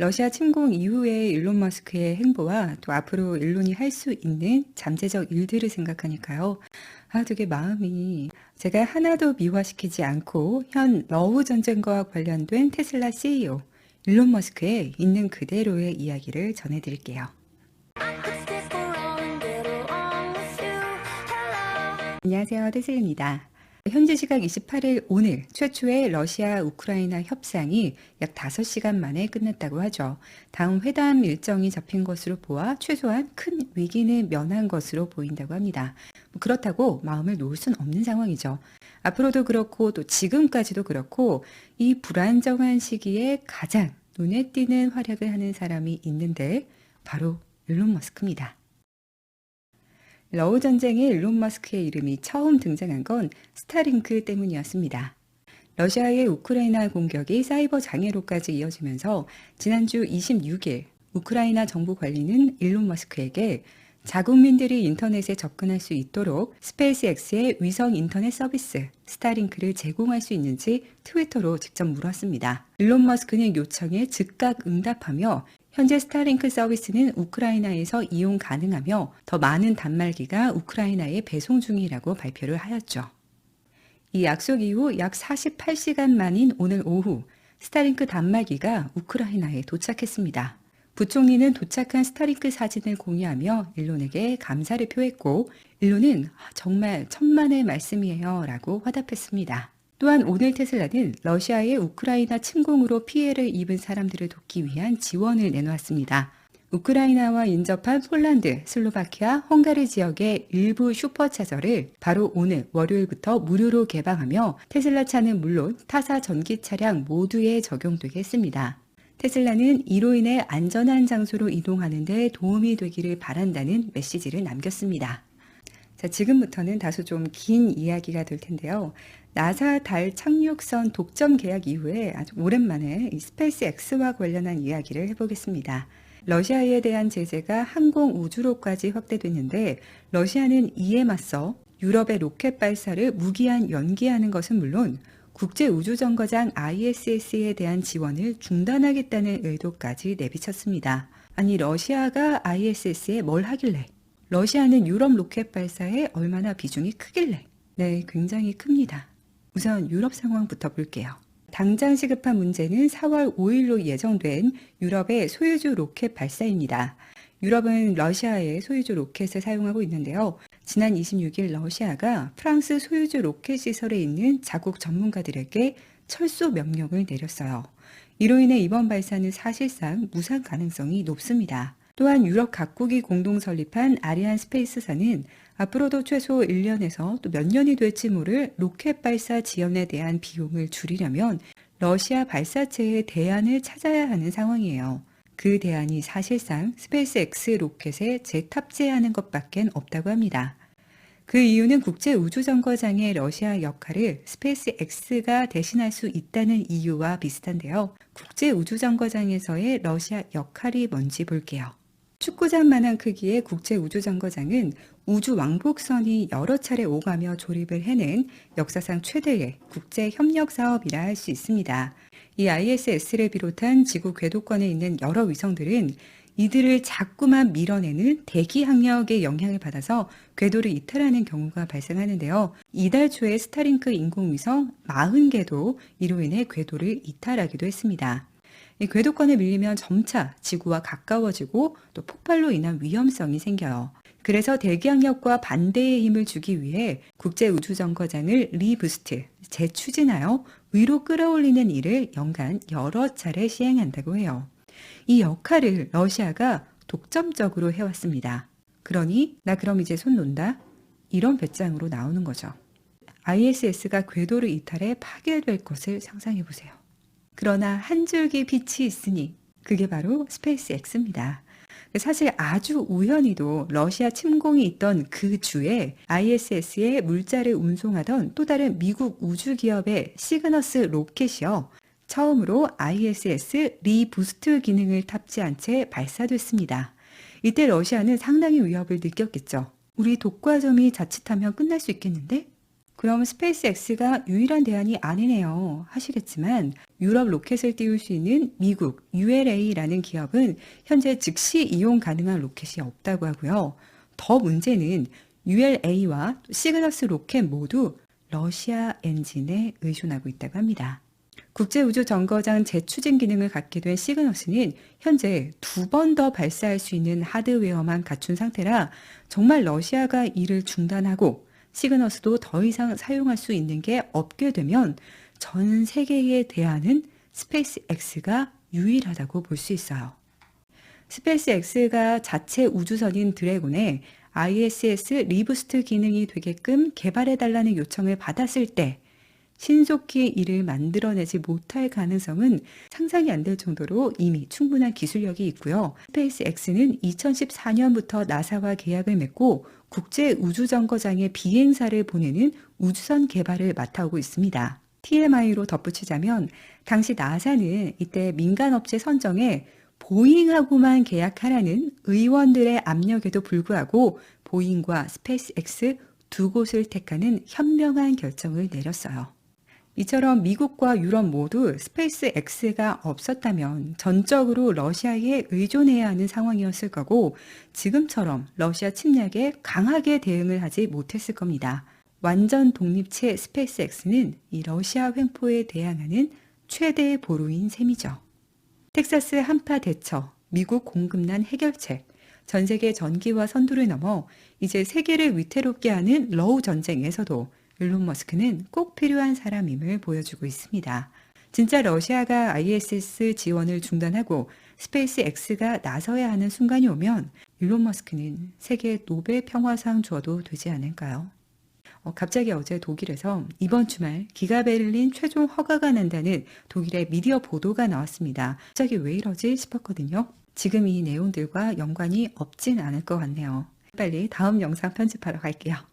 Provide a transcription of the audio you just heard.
러시아 침공 이후의 일론 머스크의 행보와 또 앞으로 일론이 할 수 있는 잠재적 일들을 생각하니까요. 아, 되게 마음이 제가 하나도 미화시키지 않고 현 러우 전쟁과 관련된 테슬라 CEO 일론 머스크의 있는 그대로의 이야기를 전해드릴게요. 안녕하세요. 테슬입니다. 현지 시각 28일 오늘 최초의 러시아 우크라이나 협상이 약 5시간 만에 끝났다고 하죠. 다음 회담 일정이 잡힌 것으로 보아 최소한 큰 위기는 면한 것으로 보인다고 합니다. 뭐 그렇다고 마음을 놓을 순 없는 상황이죠. 앞으로도 그렇고 또 지금까지도 그렇고 이 불안정한 시기에 가장 눈에 띄는 활약을 하는 사람이 있는데 바로 일론 머스크입니다. 러우 전쟁에 일론 머스크의 이름이 처음 등장한 건 스타링크 때문이었습니다. 러시아의 우크라이나 공격이 사이버 장애로까지 이어지면서 지난주 26일 우크라이나 정부 관리는 일론 머스크에게 자국민들이 인터넷에 접근할 수 있도록 스페이스X의 위성 인터넷 서비스 스타링크를 제공할 수 있는지 트위터로 직접 물었습니다. 일론 머스크는 요청에 즉각 응답하며 현재 스타링크 서비스는 우크라이나에서 이용 가능하며 더 많은 단말기가 우크라이나에 배송 중이라고 발표를 하였죠. 이 약속 이후 약 48시간 만인 오늘 오후 스타링크 단말기가 우크라이나에 도착했습니다. 부총리는 도착한 스타링크 사진을 공유하며 일론에게 감사를 표했고 일론은 정말 천만의 말씀이에요 라고 화답했습니다. 또한 오늘 테슬라는 러시아의 우크라이나 침공으로 피해를 입은 사람들을 돕기 위한 지원을 내놓았습니다. 우크라이나와 인접한 폴란드, 슬로바키아, 헝가리 지역의 일부 슈퍼차저를 바로 오늘 월요일부터 무료로 개방하며 테슬라 차는 물론 타사 전기 차량 모두에 적용되게 했습니다. 테슬라는 이로 인해 안전한 장소로 이동하는 데 도움이 되기를 바란다는 메시지를 남겼습니다. 자, 지금부터는 다소 좀 긴 이야기가 될 텐데요. 나사 달 착륙선 독점 계약 이후에 아주 오랜만에 스페이스 X와 관련한 이야기를 해보겠습니다. 러시아에 대한 제재가 항공 우주로까지 확대됐는데 러시아는 이에 맞서 유럽의 로켓 발사를 무기한 연기하는 것은 물론 국제 우주정거장 ISS에 대한 지원을 중단하겠다는 의도까지 내비쳤습니다. 아니 러시아가 ISS에 뭘 하길래 러시아는 유럽 로켓 발사에 얼마나 비중이 크길래? 네, 굉장히 큽니다. 우선 유럽 상황부터 볼게요. 당장 시급한 문제는 4월 5일로 예정된 유럽의 소유주 로켓 발사입니다. 유럽은 러시아의 소유주 로켓을 사용하고 있는데요. 지난 26일 러시아가 프랑스 소유주 로켓 시설에 있는 자국 전문가들에게 철수 명령을 내렸어요. 이로 인해 이번 발사는 사실상 무산 가능성이 높습니다. 또한 유럽 각국이 공동 설립한 아리안 스페이스사는 앞으로도 최소 1년에서 또 몇 년이 될지 모를 로켓 발사 지원에 대한 비용을 줄이려면 러시아 발사체의 대안을 찾아야 하는 상황이에요. 그 대안이 사실상 스페이스 X 로켓에 재탑재하는 것밖엔 없다고 합니다. 그 이유는 국제 우주정거장의 러시아 역할을 스페이스 X가 대신할 수 있다는 이유와 비슷한데요. 국제 우주정거장에서의 러시아 역할이 뭔지 볼게요. 축구장만한 크기의 국제 우주정거장은 우주 왕복선이 여러 차례 오가며 조립을 해낸 역사상 최대의 국제 협력 사업이라 할 수 있습니다. 이 ISS를 비롯한 지구 궤도권에 있는 여러 위성들은 이들을 자꾸만 밀어내는 대기 항력의 영향을 받아서 궤도를 이탈하는 경우가 발생하는데요. 이달 초에 스타링크 인공위성 40개도 이로 인해 궤도를 이탈하기도 했습니다. 이 궤도권에 밀리면 점차 지구와 가까워지고 또 폭발로 인한 위험성이 생겨요. 그래서 대기항력과 반대의 힘을 주기 위해 국제우주정거장을 리부스트, 재추진하여 위로 끌어올리는 일을 연간 여러 차례 시행한다고 해요. 이 역할을 러시아가 독점적으로 해왔습니다. 그러니 나 그럼 이제 손 놓는다? 이런 배짱으로 나오는 거죠. ISS가 궤도를 이탈해 파괴될 것을 상상해 보세요. 그러나 한 줄기 빛이 있으니 그게 바로 스페이스 X입니다. 사실 아주 우연히도 러시아 침공이 있던 그 주에 ISS에 물자를 운송하던 또 다른 미국 우주 기업의 시그너스 로켓이요. 처음으로 ISS 리부스트 기능을 탑재한 채 발사됐습니다. 이때 러시아는 상당히 위협을 느꼈겠죠. 우리 독과점이 자칫하면 끝날 수 있겠는데? 그럼 스페이스 X가 유일한 대안이 아니네요. 하시겠지만 유럽 로켓을 띄울 수 있는 미국 ULA라는 기업은 현재 즉시 이용 가능한 로켓이 없다고 하고요. 더 문제는 ULA와 시그너스 로켓 모두 러시아 엔진에 의존하고 있다고 합니다. 국제우주정거장 재추진 기능을 갖게 된 시그너스는 현재 두 번 더 발사할 수 있는 하드웨어만 갖춘 상태라 정말 러시아가 이를 중단하고 시그너스도 더 이상 사용할 수 있는 게 없게 되면 전 세계에 대한은 스페이스 X가 유일하다고 볼 수 있어요. 스페이스 X가 자체 우주선인 드래곤에 ISS 리부스트 기능이 되게끔 개발해달라는 요청을 받았을 때 신속히 이를 만들어내지 못할 가능성은 상상이 안 될 정도로 이미 충분한 기술력이 있고요. 스페이스 X는 2014년부터 나사와 계약을 맺고 국제 우주정거장에 비행사를 보내는 우주선 개발을 맡아오고 있습니다. TMI로 덧붙이자면 당시 나사는 이때 민간업체 선정에 보잉하고만 계약하라는 의원들의 압력에도 불구하고 보잉과 스페이스 X 두 곳을 택하는 현명한 결정을 내렸어요. 이처럼 미국과 유럽 모두 스페이스 X가 없었다면 전적으로 러시아에 의존해야 하는 상황이었을 거고 지금처럼 러시아 침략에 강하게 대응을 하지 못했을 겁니다. 완전 독립체 스페이스 X는 이 러시아 횡포에 대항하는 최대의 보루인 셈이죠. 텍사스 한파 대처, 미국 공급난 해결책, 전 세계 전기와 선두를 넘어 이제 세계를 위태롭게 하는 러우 전쟁에서도 일론 머스크는 꼭 필요한 사람임을 보여주고 있습니다. 진짜 러시아가 ISS 지원을 중단하고 스페이스 X가 나서야 하는 순간이 오면 일론 머스크는 세계 노벨 평화상 줘도 되지 않을까요? 어, 갑자기 어제 독일에서 이번 주말 기가베를린 최종 허가가 난다는 독일의 미디어 보도가 나왔습니다. 갑자기 왜 이러지 싶었거든요. 지금 이 내용들과 연관이 없진 않을 것 같네요. 빨리 다음 영상 편집하러 갈게요.